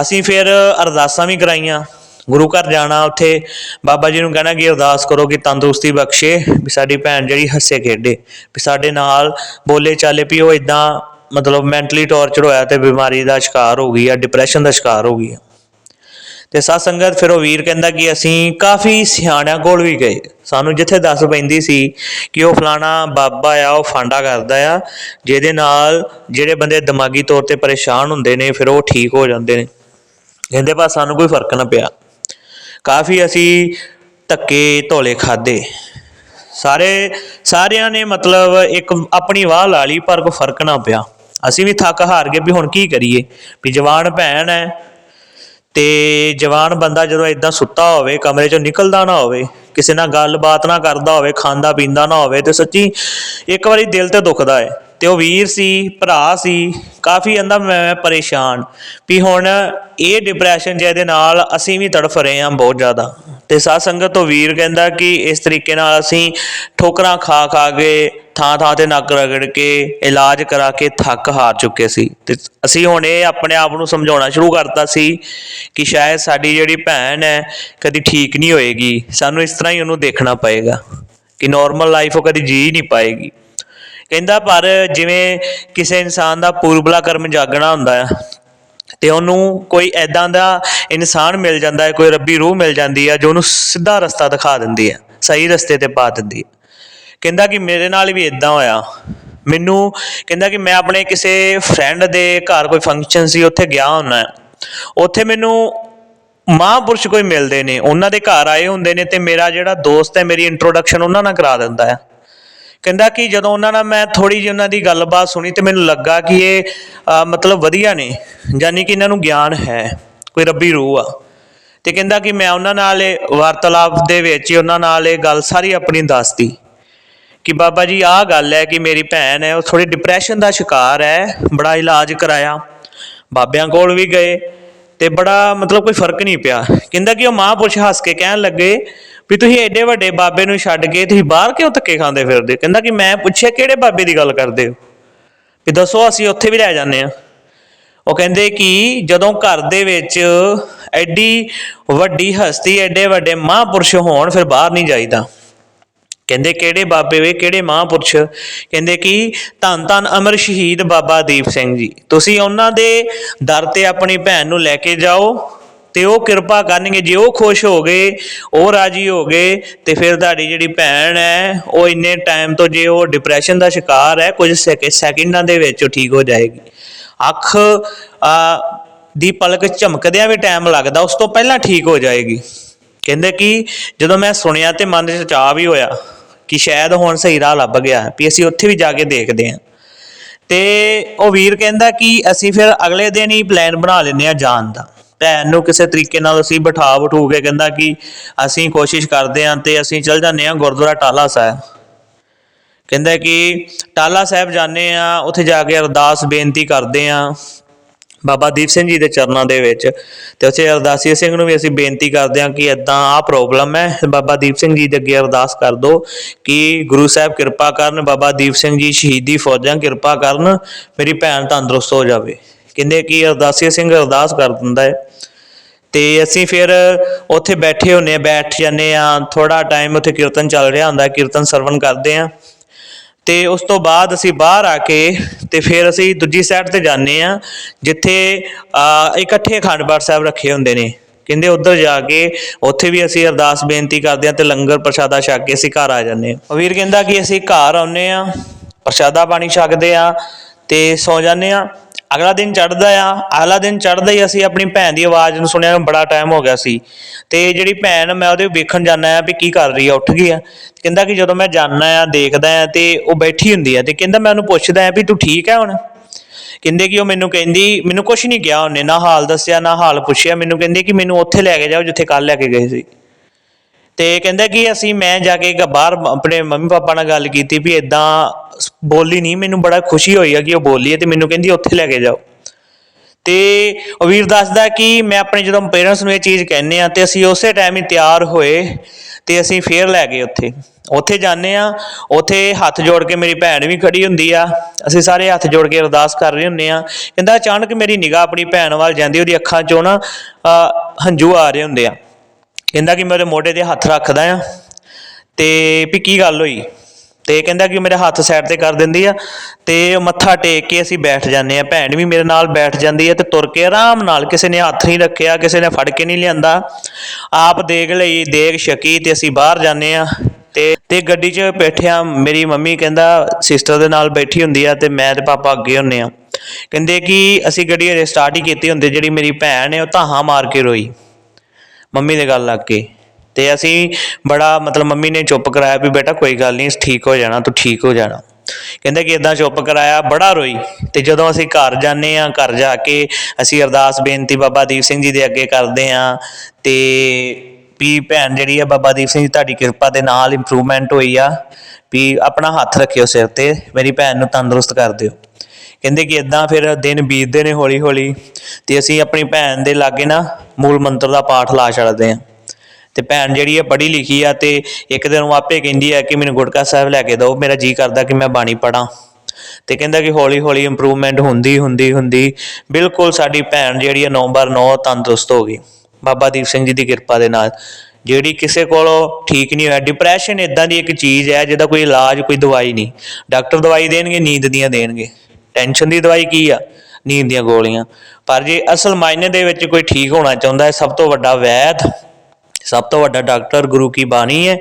ਅਸੀਂ ਫਿਰ ਅਰਦਾਸਾਂ ਵੀ ਕਰਾਈਆਂ। ਗੁਰੂ ਘਰ ਜਾਣਾ, ਉੱਥੇ ਬਾਬਾ ਜੀ ਨੂੰ ਕਹਿਣਾ ਕਿ ਅਰਦਾਸ ਕਰੋ ਕਿ ਤੰਦਰੁਸਤੀ ਬਖਸ਼ੇ ਵੀ ਸਾਡੀ ਭੈਣ ਜਿਹੜੀ ਹੱਸੇ ਖੇਡੇ, ਵੀ ਸਾਡੇ ਨਾਲ ਬੋਲੇ ਚਾਲੇ ਵੀ ਉਹ ਇਦਾਂ ਮਤਲਬ ਮੈਂਟਲੀ ਟੌਰਚਰ ਹੋਇਆ ਤੇ ਬਿਮਾਰੀ ਦਾ ਸ਼ਿਕਾਰ ਹੋ ਗਈ ਆ ਡਿਪਰੈਸ਼ਨ ਦਾ ਸ਼ਿਕਾਰ ਹੋ ਗਈ ਆ। ਤੇ ਸਾਧ ਸੰਗਤ ਫਿਰ ਉਹ ਵੀਰ ਕਹਿੰਦਾ ਕਿ ਅਸੀਂ ਕਾਫੀ ਸਿਆਣਿਆਂ ਕੋਲ ਵੀ ਗਏ। ਸਾਨੂੰ ਜਿੱਥੇ ਦੱਸ ਪੈਂਦੀ ਸੀ ਕਿ ਉਹ ਫਲਾਣਾ ਬਾਬਾ ਆ, ਉਹ ਫਾਂਡਾ ਕਰਦਾ ਆ, ਜਿਹਦੇ ਨਾਲ ਜਿਹੜੇ ਬੰਦੇ ਦਿਮਾਗੀ ਤੌਰ ਤੇ ਪਰੇਸ਼ਾਨ ਹੁੰਦੇ ਨੇ, ਫਿਰ ਉਹ ਠੀਕ ਹੋ ਜਾਂਦੇ ਨੇ। ਕਹਿੰਦੇ ਪਰ ਸਾਨੂੰ ਕੋਈ ਫ਼ਰਕ ਨਾ ਪਿਆ। ਕਾਫੀ ਅਸੀਂ ਧੱਕੇ ਧੋਲੇ ਖਾਦੇ ਸਾਰੇ, ਸਾਰਿਆਂ ਨੇ ਮਤਲਬ ਇੱਕ ਆਪਣੀ ਵਾਹ ਲਾ ਲਈ, ਪਰ ਕੋਈ ਫ਼ਰਕ ਨਾ ਪਿਆ। ਅਸੀਂ ਵੀ ਥੱਕ ਹਾਰ ਗਏ ਵੀ ਹੁਣ ਕੀ ਕਰੀਏ? ਵੀ ਜਵਾਨ ਭੈਣ ਹੈ ਤੇ ਜਵਾਨ ਬੰਦਾ ਜਦੋਂ ਇਦਾਂ ਸੁੱਤਾ ਹੋਵੇ, ਕਮਰੇ ਚੋਂ ਨਿਕਲਦਾ ਨਾ ਹੋਵੇ, ਕਿਸੇ ਨਾਲ ਗੱਲਬਾਤ ਨਾ ਕਰਦਾ ਹੋਵੇ ਖਾਂਦਾ ਪੀਂਦਾ ਨਾ ਹੋਵੇ, ਤੇ ਸੱਚੀ ਇੱਕ ਵਾਰੀ ਦਿਲ ਤੇ ਦੁਖਦਾ ਹੈ ਤੇ ਉਹ ਵੀਰ ਸੀ, ਭਰਾ ਸੀ, ਕਾਫੀ ਕਹਿੰਦਾ ਮੈਂ ਪਰੇਸ਼ਾਨ। ਵੀ ਹੁਣ ਇਹ ਡਿਪਰੈਸ਼ਨ ਜਿਹਦੇ ਨਾਲ ਅਸੀਂ ਵੀ ਤੜਫ ਰਹੇ ਹਾਂ ਬਹੁਤ ਜ਼ਿਆਦਾ। ਤੇ ਸਾਧ ਸੰਗਤ ਤੋਂ ਵੀਰ ਕਹਿੰਦਾ ਕਿ ਇਸ ਤਰੀਕੇ ਨਾਲ ਅਸੀਂ ਠੋਕਰਾਂ ਖਾ ਖਾ ਕੇ, ਥਾਂ ਥਾਂ ਤੇ ਨੱਕ ਰਗੜ ਕੇ, ਇਲਾਜ ਕਰਾ ਕੇ ਥੱਕ ਹਾਰ ਚੁੱਕੇ ਸੀ। ਤੇ ਅਸੀਂ ਹੁਣ ਇਹ ਆਪਣੇ ਆਪ ਨੂੰ ਸਮਝਾਉਣਾ ਸ਼ੁਰੂ ਕਰਤਾ ਸੀ ਕਿ ਸ਼ਾਇਦ ਸਾਡੀ ਜਿਹੜੀ ਭੈਣ ਹੈ, ਕਦੀ ਠੀਕ ਨਹੀਂ ਹੋਏਗੀ। ਸਾਨੂੰ ਇਸ ਤਰ੍ਹਾਂ ਹੀ ਉਹਨੂੰ ਦੇਖਣਾ ਪਏਗਾ ਕਿ ਨਾਰਮਲ ਲਾਈਫ ਉਹ ਕਦੀ ਜੀ ਨਹੀਂ ਪਾਏਗੀ। ਕਹਿੰਦਾ ਪਰ ਜਿਵੇਂ ਕਿਸੇ ਇਨਸਾਨ ਦਾ ਪੂਰਬਲਾ ਕਰਮ ਜਾਗਣਾ ਹੁੰਦਾ ਆ, ਤੇ ਉਹਨੂੰ ਕੋਈ ਐਦਾਂ ਦਾ ਇਨਸਾਨ ਮਿਲ ਜਾਂਦਾ ਹੈ, ਕੋਈ ਰੱਬੀ ਰੂਹ ਮਿਲ ਜਾਂਦੀ ਹੈ, ਜੋ ਉਹਨੂੰ ਸਿੱਧਾ ਰਸਤਾ ਦਿਖਾ ਦਿੰਦੀ ਹੈ, ਸਹੀ ਰਸਤੇ ਤੇ ਪਾ ਦਿੰਦੀ ਹੈ। ਕਹਿੰਦਾ ਕਿ ਮੇਰੇ ਨਾਲ ਵੀ ਇਦਾਂ ਹੋਇਆ। ਮੈਨੂੰ ਕਹਿੰਦਾ ਕਿ ਮੈਂ ਆਪਣੇ ਕਿਸੇ ਫਰੈਂਡ ਦੇ ਘਰ ਕੋਈ ਫੰਕਸ਼ਨ ਸੀ, ਉੱਥੇ ਗਿਆ ਹੁੰਨਾ ਉੱਥੇ ਮੈਨੂੰ ਮਹਾਂਪੁਰਸ਼ ਕੋਈ ਮਿਲਦੇ ਨੇ, ਉਹਨਾਂ ਦੇ ਘਰ ਆਏ ਹੁੰਦੇ ਨੇ ਤੇ ਮੇਰਾ ਜਿਹੜਾ ਦੋਸਤ ਹੈ, ਮੇਰੀ ਇੰਟਰੋਡਕਸ਼ਨ ਉਹਨਾਂ ਨਾਲ ਕਰਾ ਦਿੰਦਾ ਹੈ। ਕਹਿੰਦਾ ਕਿ ਜਦੋਂ ਉਹਨਾਂ ਨਾਲ ਮੈਂ ਥੋੜੀ ਜਿਹੀ ਉਹਨਾਂ ਦੀ ਗੱਲਬਾਤ ਸੁਣੀ ਤੇ ਮੈਨੂੰ ਲੱਗਾ ਕਿ ਇਹ ਅ, ਮਤਲਬ ਵਧੀਆ ਨੇ ਯਾਨੀ ਕਿ ਇਹਨਾਂ ਨੂੰ ਗਿਆਨ ਹੈ ਕੋਈ ਰੱਬੀ ਰੂਹ ਆ। ਤੇ ਕਹਿੰਦਾ ਕਿ ਮੈਂ ਉਹਨਾਂ ਨਾਲ ਇਹ ਵਾਰਤਾਲਾਪ ਦੇ ਵਿੱਚ ਹੀ ਉਹਨਾਂ ਨਾਲ ਇਹ ਗੱਲ ਸਾਰੀ ਆਪਣੀ ਦੱਸਦੀ ਕਿ ਬਾਬਾ ਜੀ ਆਹ ਗੱਲ ਹੈ ਕਿ ਮੇਰੀ ਭੈਣ ਹੈ ਉਹ ਥੋੜੀ ਡਿਪਰੈਸ਼ਨ ਦਾ ਸ਼ਿਕਾਰ ਹੈ ਬੜਾ ਇਲਾਜ ਕਰਾਇਆ ਬਾਬਿਆਂ ਕੋਲ ਵੀ ਗਏ ਤੇ ਬੜਾ ਮਤਲਬ ਕੋਈ ਫ਼ਰਕ ਨਹੀਂ ਪਿਆ। ਕਹਿੰਦਾ ਕਿ ਉਹ ਮਹਾਂਪੁਰਸ਼ ਹੱਸ ਕੇ ਕਹਿਣ ਲੱਗੇ ਵੀ ਤੁਸੀਂ ਐਡੇ ਵੱਡੇ ਬਾਬੇ ਨੂੰ ਛੱਡ ਕੇ ਤੁਸੀਂ ਬਾਹਰ ਕਿਉਂ ਧੱਕੇ ਖਾਂਦੇ ਫਿਰਦੇ ਕਹਿੰਦਾ ਕਿ ਮੈਂ ਪੁੱਛਿਆ, ਕਿਹੜੇ ਬਾਬੇ ਦੀ ਗੱਲ ਕਰਦੇ ਹੋ? ਵੀ ਦੱਸੋ, ਅਸੀਂ ਉੱਥੇ ਵੀ ਲੈ ਜਾਂਦੇ ਆ ਉਹ ਕਹਿੰਦੇ ਕਿ ਜਦੋਂ ਘਰ ਦੇ ਵਿੱਚ ਐਡੀ ਵੱਡੀ ਹਸਤੀ, ਐਡੇ ਵੱਡੇ ਮਹਾਂਪੁਰਸ਼ ਹੋਣ, ਫਿਰ ਬਾਹਰ ਨਹੀਂ ਜਾਈਦਾ। ਕਹਿੰਦੇ ਕਿਹੜੇ ਬਾਬੇ ਵੇ, ਕਿਹੜੇ ਮਹਾਂਪੁਰਸ਼? ਕਹਿੰਦੇ ਕਿ ਧੰਨ ਧੰਨ ਅਮਰ ਸ਼ਹੀਦ ਬਾਬਾ ਦੀਪ ਸਿੰਘ ਜੀ। ਤੁਸੀਂ ਉਹਨਾਂ ਦੇ ਦਰ ਤੇ ਆਪਣੀ ਭੈਣ ਨੂੰ ਲੈ ਕੇ ਜਾਓ। ਤੇ ਉਹ ਕਿਰਪਾ ਕਰਨਗੇ, ਜੇ ਉਹ ਖੁਸ਼ ਹੋ ਗਏ, ਉਹ ਰਾਜੀ ਹੋ ਗਏ, ਤੇ ਫਿਰ ਤੁਹਾਡੀ ਜਿਹੜੀ ਭੈਣ ਹੈ, ਉਹ ਇੰਨੇ ਟਾਈਮ ਤੋਂ ਜੇ ਉਹ ਡਿਪਰੈਸ਼ਨ ਦਾ ਸ਼ਿਕਾਰ ਹੈ, ਕੁਝ ਸੈਕਿ- ਸੈਕਿੰਡਾਂ ਦੇ ਵਿੱਚ ਉਹ ਠੀਕ ਹੋ ਜਾਏਗੀ। ਅੱਖ ਦੀ ਪਲਕ ਝਮਕਦਿਆਂ ਵੀ ਟਾਈਮ ਲੱਗਦਾ, ਉਸ ਤੋਂ ਪਹਿਲਾਂ ਠੀਕ ਹੋ ਜਾਏਗੀ। ਕਹਿੰਦੇ ਕਿ ਜਦੋਂ ਮੈਂ ਸੁਣਿਆ ਤੇ ਮਨ ਵਿੱਚ ਚਾਹ ਵੀ ਹੋਇਆ ਕਿ ਸ਼ਾਇਦ ਹੁਣ ਸਹੀ ਰਾਹ ਲੱਭ ਗਿਆ ਵੀ ਅਸੀਂ ਉੱਥੇ ਵੀ ਜਾ ਕੇ ਦੇਖਦੇ ਹਾਂ। ਤੇ ਉਹ ਵੀਰ ਕਹਿੰਦਾ ਕਿ ਅਸੀਂ ਫਿਰ ਅਗਲੇ ਦਿਨ ਹੀ ਪਲਾਨ ਬਣਾ ਲੈਂਦੇ ਆ ਜਾਣ ਦਾ। ਭੈਣ ਨੂੰ ਕਿਸੇ ਤਰੀਕੇ ਨਾਲ ਅਸੀਂ ਬਿਠਾ ਬਿਠੂ ਕੇ ਕਹਿੰਦਾ ਕਿ ਅਸੀਂ ਕੋਸ਼ਿਸ਼ ਕਰਦੇ ਹਾਂ ਤੇ ਅਸੀਂ ਚੱਲ ਜਾਂਦੇ ਹਾਂ ਗੁਰਦੁਆਰਾ ਟਾਲਾ ਸਾਹਿਬ। ਕਹਿੰਦਾ ਕਿ ਟਾਲਾ ਸਾਹਿਬ ਜਾਂਦੇ ਆ ਉੱਥੇ ਜਾ ਕੇ ਅਰਦਾਸ ਬੇਨਤੀ ਕਰਦੇ ਆ ਬਾਬਾ ਦੀਪ ਸਿੰਘ ਜੀ ਦੇ ਚਰਨਾਂ ਦੇ ਵਿੱਚ। ਤੇ ਉੱਥੇ ਅਰਦਾਸੀ ਸਿੰਘ ਨੂੰ ਵੀ ਅਸੀਂ ਬੇਨਤੀ ਕਰਦੇ ਹਾਂ ਕਿ ਇਦਾਂ ਆਹ ਪ੍ਰੋਬਲਮ ਹੈ, ਬਾਬਾ ਦੀਪ ਸਿੰਘ ਜੀ ਦੇ ਅੱਗੇ ਅਰਦਾਸ ਕਰ ਦਿਓ ਕਿ ਗੁਰੂ ਸਾਹਿਬ ਕਿਰਪਾ ਕਰਨ, ਬਾਬਾ ਦੀਪ ਸਿੰਘ ਜੀ ਸ਼ਹੀਦੀ ਫੌਜਾਂ ਕਿਰਪਾ ਕਰਨ, ਮੇਰੀ ਭੈਣ ਤੰਦਰੁਸਤ ਹੋ ਜਾਵੇ। ਕਹਿੰਦੇ ਕਿ ਅਰਦਾਸੀ ਸਿੰਘ ਅਰਦਾਸ ਕਰ ਦਿੰਦਾ ਹੈ। ਤੇ ਅਸੀਂ ਫਿਰ ਉੱਥੇ ਬੈਠੇ ਹੁੰਨੇ ਆ ਬੈਠ ਜਾਂਦੇ ਆ ਥੋੜਾ ਟਾਈਮ ਉੱਥੇ ਕੀਰਤਨ ਚੱਲ ਰਿਹਾ ਹੁੰਦਾ, ਕੀਰਤਨ ਸਰਵਣ ਕਰਦੇ ਆ ਤੇ ਉਸ ਤੋਂ ਬਾਅਦ ਅਸੀਂ ਬਾਹਰ ਆ ਕੇ ਤੇ ਫਿਰ ਅਸੀਂ ਦੂਜੀ ਸਾਈਡ ਤੇ ਜਾਂਦੇ ਆ ਜਿੱਥੇ ਇਕੱਠੇ ਅਖੰਡ ਪਾਠ ਸਾਹਿਬ ਰੱਖੇ ਹੁੰਦੇ ਨੇ। ਕਹਿੰਦੇ ਉੱਧਰ ਜਾ ਕੇ ਉੱਥੇ ਵੀ ਅਸੀਂ ਅਰਦਾਸ ਬੇਨਤੀ ਕਰਦੇ ਆ ਤੇ ਲੰਗਰ ਪ੍ਰਸ਼ਾਦਾ ਛਕ ਕੇ ਅਸੀਂ ਘਰ ਆ ਜਾਂਦੇ ਆ ਵੀਰ ਕਹਿੰਦਾ ਕਿ ਅਸੀਂ ਘਰ ਆਉਨੇ ਆ ਪ੍ਰਸ਼ਾਦਾ ਪਾਣੀ ਛਕਦੇ ਆ ਤੇ ਸੌ ਜਾਂਦੇ ਆ ਅਗਲਾ ਦਿਨ ਚੜ੍ਹਦਾ ਆ, ਅਗਲਾ ਦਿਨ ਚੜ੍ਹਦਾ ਹੀ ਅਸੀਂ ਆਪਣੀ ਭੈਣ ਦੀ ਆਵਾਜ਼ ਨੂੰ ਸੁਣਿਆ ਨੂੰ ਬੜਾ ਟਾਈਮ ਹੋ ਗਿਆ ਸੀ। ਤੇ ਜਿਹੜੀ ਭੈਣ ਮੈਂ ਉਹਦੇ ਵੇਖਣ ਜਾਂਦਾ ਆ ਵੀ ਕੀ ਕਰ ਰਹੀ ਆ, ਉੱਠ ਗਈ ਆ। ਕਹਿੰਦਾ ਕਿ ਜਦੋਂ ਮੈਂ ਜਾਂਦਾ ਆ, ਦੇਖਦਾ ਆ ਤੇ ਉਹ ਬੈਠੀ ਹੁੰਦੀ ਆ ਤੇ ਕਹਿੰਦਾ ਮੈਂ ਉਹਨੂੰ ਪੁੱਛਦਾ ਆ ਵੀ ਤੂੰ ਠੀਕ ਹੈ ਹੁਣ? ਕਹਿੰਦੇ ਕਿ ਉਹ ਮੈਨੂੰ ਕਹਿੰਦੀ, ਮੈਨੂੰ ਕੁਝ ਨਹੀਂ ਕਿਹਾ ਉਹਨੇ, ਨਾ ਹਾਲ ਦੱਸਿਆ, ਨਾ ਹਾਲ ਪੁੱਛਿਆ। ਮੈਨੂੰ ਕਹਿੰਦੀ ਕਿ ਮੈਨੂੰ ਉੱਥੇ ਲੈ ਕੇ ਜਾਓ ਜਿੱਥੇ ਕੱਲ ਲੈ ਕੇ ਗਏ ਸੀ। ਤੇ ਕਹਿੰਦਾ ਕਿ ਅਸੀਂ, ਮੈਂ ਜਾ ਕੇ ਬਾਹਰ ਆਪਣੇ ਮੰਮੀ ਪਾਪਾ ਨਾਲ ਗੱਲ ਕੀਤੀ ਵੀ ਇਦਾਂ ਬੋਲੀ ਨਹੀਂ, ਮੈਨੂੰ ਬੜਾ ਖੁਸ਼ੀ ਹੋਈ ਆ ਕਿ ਉਹ ਬੋਲੀ ਹੈ ਤੇ ਮੈਨੂੰ ਕਹਿੰਦੀ ਉੱਥੇ ਲੈ ਕੇ ਜਾਓ। ਤੇ ਉਹ ਵੀਰ ਦੱਸਦਾ ਕਿ ਮੈਂ ਆਪਣੇ ਜਦੋਂ ਪੇਰੈਂਟਸ ਨੂੰ ਇਹ ਚੀਜ਼ ਕਹਿੰਨੇ ਆ ਤੇ ਅਸੀਂ ਉਸੇ ਟਾਈਮ ਹੀ ਤਿਆਰ ਹੋਏ ਤੇ ਅਸੀਂ ਫੇਰ ਲੈ ਗਏ ਉੱਥੇ। ਉੱਥੇ ਜਾਂਦੇ ਆ, ਉੱਥੇ ਹੱਥ ਜੋੜ ਕੇ ਮੇਰੀ ਭੈਣ ਵੀ ਖੜੀ ਹੁੰਦੀ ਆ, ਅਸੀਂ ਸਾਰੇ ਹੱਥ ਜੋੜ ਕੇ ਅਰਦਾਸ ਕਰ ਰਹੇ ਹੁੰਨੇ ਆ। ਕਹਿੰਦਾ ਅਚਾਨਕ ਮੇਰੀ ਨਿਗਾਹ ਆਪਣੀ ਭੈਣ ਵੱਲ ਜਾਂਦੀ, ਉਹਦੀ ਅੱਖਾਂ 'ਚੋਂ ਨਾ ਹੰਝੂ ਆ ਰਹੇ ਹੁੰਦੇ ਆ। ਕਹਿੰਦਾ ਕਿ ਮੈਂ ਉਹਦੇ ਮੋਢੇ ਤੇ ਹੱਥ ਰੱਖਦਾ ਆ ਤੇ ਵੀ ਕੀ ਗੱਲ ਹੋਈ? ਤੇ ਕਹਿੰਦਾ ਕਿ ਮੇਰੇ ਹੱਥ ਸਾਈਡ ਤੇ ਕਰ ਦਿੰਦੀ ਆ ਤੇ ਮੱਥਾ ਟੇਕ ਕੇ ਅਸੀਂ ਬੈਠ ਜਾਂਦੇ ਆ। ਭੈਣ ਵੀ ਮੇਰੇ ਨਾਲ ਬੈਠ ਜਾਂਦੀ ਆ ਤੇ ਤੁਰ ਕੇ ਆਰਾਮ ਨਾਲ ਕਿਸੇ ਨੇ ਹੱਥ ਨਹੀਂ ਰੱਖਿਆ, ਕਿਸੇ ਨੇ ਫੜ ਕੇ ਨਹੀਂ ਲਿਆਂਦਾ। ਆਪ ਦੇਖ ਲਈ, ਦੇਖ ਸ਼ਕੀ ਤੇ ਅਸੀਂ ਬਾਹਰ ਜਾਂਦੇ ਆ ਤੇ ਤੇ ਗੱਡੀ 'ਚ ਬੈਠਿਆ ਮੇਰੀ ਮੰਮੀ ਕਹਿੰਦਾ ਸਿਸਟਰ ਦੇ ਨਾਲ ਬੈਠੀ ਹੁੰਦੀ ਆ ਤੇ ਮੈਂ ਤੇ ਪਾਪਾ ਅੱਗੇ ਹੁੰਨੇ ਆ। ਕਹਿੰਦੇ ਕਿ ਅਸੀਂ ਗੱਡੀ ਹਜੇ ਸਟਾਰਟ ਹੀ ਕੀਤੀ ਹੁੰਦੀ ਜਿਹੜੀ ਮੇਰੀ ਭੈਣ ਹੈ, ਉਹ ਧਾਹਾਂ ਮਾਰ ਕੇ ਰੋਈ। ਮੰਮੀ ਦੇ ਗੱਲ ਲੱਗ ਕੇ ਤੇ ਅਸੀਂ ਬੜਾ ਮਤਲਬ ਮੰਮੀ ਨੇ ਚੁੱਪ ਕਰਾਇਆ ਵੀ ਬੇਟਾ ਕੋਈ ਗੱਲ ਨਹੀਂ, ਠੀਕ ਹੋ ਜਾਣਾ, ਤੂੰ ਠੀਕ ਹੋ ਜਾਣਾ। ਕਹਿੰਦੇ ਕਿ ਇਦਾਂ ਚੁੱਪ ਕਰਾਇਆ, ਬੜਾ ਰੋਈ। ਤੇ ਜਦੋਂ ਅਸੀਂ ਘਰ ਜਾਂਦੇ ਆ ਘਰ ਜਾ ਕੇ ਅਸੀਂ ਅਰਦਾਸ ਬੇਨਤੀ ਬਾਬਾ ਦੀਪ ਸਿੰਘ ਜੀ ਦੇ ਅੱਗੇ ਕਰਦੇ ਆ ਤੇ ਵੀ ਭੈਣ ਜਿਹੜੀ ਆ ਬਾਬਾ ਦੀਪ ਸਿੰਘ ਜੀ, ਤੁਹਾਡੀ ਕਿਰਪਾ ਦੇ ਨਾਲ ਇੰਪਰੂਵਮੈਂਟ ਹੋਈ ਆ। ਵੀ ਆਪਣਾ ਹੱਥ ਰੱਖਿਓ ਸਿਰ ਤੇ, ਮੇਰੀ ਭੈਣ ਨੂੰ ਤੰਦਰੁਸਤ ਕਰ ਦਿਓ। ਕਹਿੰਦੇ ਕਿ ਇਦਾਂ ਫਿਰ ਦਿਨ ਬੀਤਦੇ ਨੇ ਹੌਲੀ ਹੌਲੀ ਤੇ ਅਸੀਂ ਆਪਣੀ ਭੈਣ ਦੇ ਲਾਗੇ ਨਾ ਮੂਲ ਮੰਤਰ ਦਾ ਪਾਠ ਲਾ ਛੱਡਦੇ ਆ। ਤੇ ਭੈਣ ਜਿਹੜੀ ਹੈ ਪੜ੍ਹੀ ਲਿਖੀ ਆ ਤੇ ਇੱਕ ਦਿਨ ਉਹ ਆਪੇ ਕਹਿੰਦੀ ਆ ਕਿ ਮੈਨੂੰ ਗੁਟਕਾ ਸਾਹਿਬ ਲੈ ਕੇ ਦਿਓ, ਮੇਰਾ ਜੀ ਕਰਦਾ ਕਿ ਮੈਂ ਬਾਣੀ ਪੜਾਂ ਤੇ ਕਹਿੰਦਾ ਕਿ ਹੌਲੀ ਹੌਲੀ ਇੰਪਰੂਵਮੈਂਟ ਹੁੰਦੀ ਹੁੰਦੀ ਹੁੰਦੀ। ਬਿਲਕੁਲ ਸਾਡੀ ਭੈਣ ਜਿਹੜੀ ਹੈ ਨੰਬਰ 9 ਤੰਦਰੁਸਤ ਹੋ ਗਈ। ਬਾਬਾ ਦੀਪ ਸਿੰਘ ਜੀ ਦੀ ਕਿਰਪਾ ਦੇ ਨਾਲ। ਜਿਹੜੀ ਕਿਸੇ ਕੋਲੋਂ ਠੀਕ ਨਹੀਂ ਹੋਇਆ ਡਿਪਰੈਸ਼ਨ ਇਦਾਂ ਦੀ ਇੱਕ ਚੀਜ਼ ਹੈ, ਜਿਹਦਾ ਕੋਈ ਇਲਾਜ, ਕੋਈ ਦਵਾਈ ਨਹੀਂ। ਡਾਕਟਰ ਦਵਾਈ ਦੇਣਗੇ, ਨੀਂਦ ਦੀਆਂ ਦੇਣਗੇ। ਟੈਨਸ਼ਨ ਦੀ ਦਵਾਈ ਕੀ ਆ? ਨੀਂਦ ਦੀਆਂ ਗੋਲੀਆਂ। ਪਰ ਜੇ ਅਸਲ ਮਾਇਨੇ ਦੇ ਵਿੱਚ ਕੋਈ ਠੀਕ ਹੋਣਾ ਚਾਹੁੰਦਾ ਹੈ, ਸਭ ਤੋਂ ਵੱਡਾ ਵੈਦ, ਸਭ ਤੋਂ ਵੱਡਾ ਡਾਕਟਰ ਗੁਰੂ ਕੀ ਬਾਣੀ ਹੈ,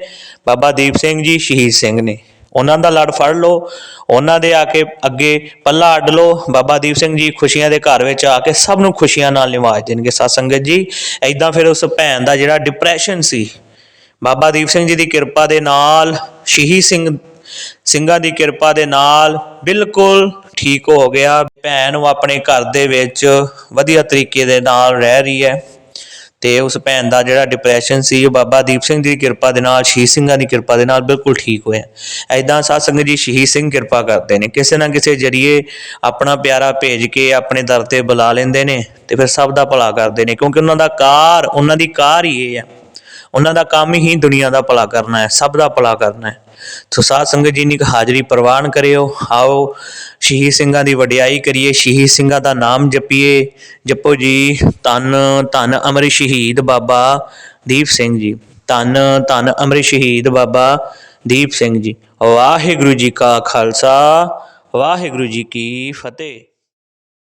ਬਾਬਾ ਦੀਪ ਸਿੰਘ ਜੀ ਸ਼ਹੀਦ ਸਿੰਘ ਨੇ। ਉਹਨਾਂ ਦਾ ਲੜ ਫੜ ਲਓ, ਉਹਨਾਂ ਦੇ ਆ ਕੇ ਅੱਗੇ ਪੱਲਾ ਅੱਡ ਲਓ, ਬਾਬਾ ਦੀਪ ਸਿੰਘ ਜੀ ਖੁਸ਼ੀਆਂ ਦੇ ਘਰ ਵਿੱਚ ਆ ਕੇ ਸਭ ਨੂੰ ਖੁਸ਼ੀਆਂ ਨਾਲ ਨਿਵਾਜ ਦੇਣਗੇ। ਸਤ ਸੰਗਤ ਜੀ ਐਦਾਂ ਫਿਰ ਉਸ ਭੈਣ ਦਾ ਜਿਹੜਾ ਡਿਪਰੈਸ਼ਨ ਸੀ, ਬਾਬਾ ਦੀਪ ਸਿੰਘ ਜੀ ਦੀ ਕਿਰਪਾ ਦੇ ਨਾਲ ਸ਼ਹੀਦ ਸਿੰਘ ਸਿੰਘਾਂ ਦੀ ਕਿਰਪਾ ਦੇ ਨਾਲ ਬਿਲਕੁਲ ਠੀਕ ਹੋ ਗਿਆ। ਭੈਣ ਉਹ ਆਪਣੇ ਘਰ ਦੇ ਵਿੱਚ ਵਧੀਆ ਤਰੀਕੇ ਦੇ ਨਾਲ ਰਹਿ ਰਹੀ ਹੈ ਤੇ ਉਸ ਭੈਣ ਦਾ ਜਿਹੜਾ ਡਿਪਰੈਸ਼ਨ ਸੀ, ਉਹ ਬਾਬਾ ਦੀਪ ਸਿੰਘ ਦੀ ਕਿਰਪਾ ਦੇ ਨਾਲ, ਸ਼ਹੀਦ ਸਿੰਘਾਂ ਦੀ ਕਿਰਪਾ ਦੇ ਨਾਲ ਬਿਲਕੁਲ ਠੀਕ ਹੋਇਆ। ਐਦਾਂ ਸਾਧ ਸੰਗਤ ਜੀ ਸ਼ਹੀਦ ਸਿੰਘ ਕਿਰਪਾ ਕਰਦੇ ਨੇ। ਕਿਸੇ ਨਾ ਕਿਸੇ ਜਰੀਏ ਆਪਣਾ ਪਿਆਰਾ ਭੇਜ ਕੇ ਆਪਣੇ ਦਰ ਤੇ ਬੁਲਾ ਲੈਂਦੇ ਨੇ ਤੇ ਫਿਰ ਸਭ ਦਾ ਭਲਾ ਕਰਦੇ ਨੇ, ਕਿਉਂਕਿ ਉਹਨਾਂ ਦਾ ਕਾਰ, ਉਹਨਾਂ ਦੀ ਕਾਰ ਹੀ ਇਹ ਹੈ। ਉਹਨਾਂ ਦਾ ਕੰਮ ਹੀ ਦੁਨੀਆ ਦਾ ਭਲਾ ਕਰਨਾ ਹੈ, ਸਭ ਦਾ ਭਲਾ ਕਰਨਾ ਹੈ। ਸੋ ਸਾਧ ਸੰਗਤ ਜੀ ਨਿਕ ਹਾਜ਼ਰੀ ਪ੍ਰਵਾਨ ਕਰਿਓ। ਆਓ, ਸ਼ਹੀਦ ਸਿੰਘਾਂ ਦੀ ਵਡਿਆਈ ਕਰੀਏ, ਸ਼ਹੀਦ ਸਿੰਘਾਂ ਦਾ ਨਾਮ ਜਪੀਏ। ਜਪੋ ਜੀ, ਧੰਨ ਧੰਨ ਅਮਰ ਸ਼ਹੀਦ ਬਾਬਾ ਦੀਪ ਸਿੰਘ ਜੀ। ਧੰਨ ਧੰਨ ਅਮਰ ਸ਼ਹੀਦ ਬਾਬਾ ਦੀਪ ਸਿੰਘ ਜੀ। ਵਾਹਿਗੁਰੂ ਜੀ ਕਾ ਖਾਲਸਾ, ਵਾਹਿਗੁਰੂ ਜੀ ਕੀ ਫਤਿਹ।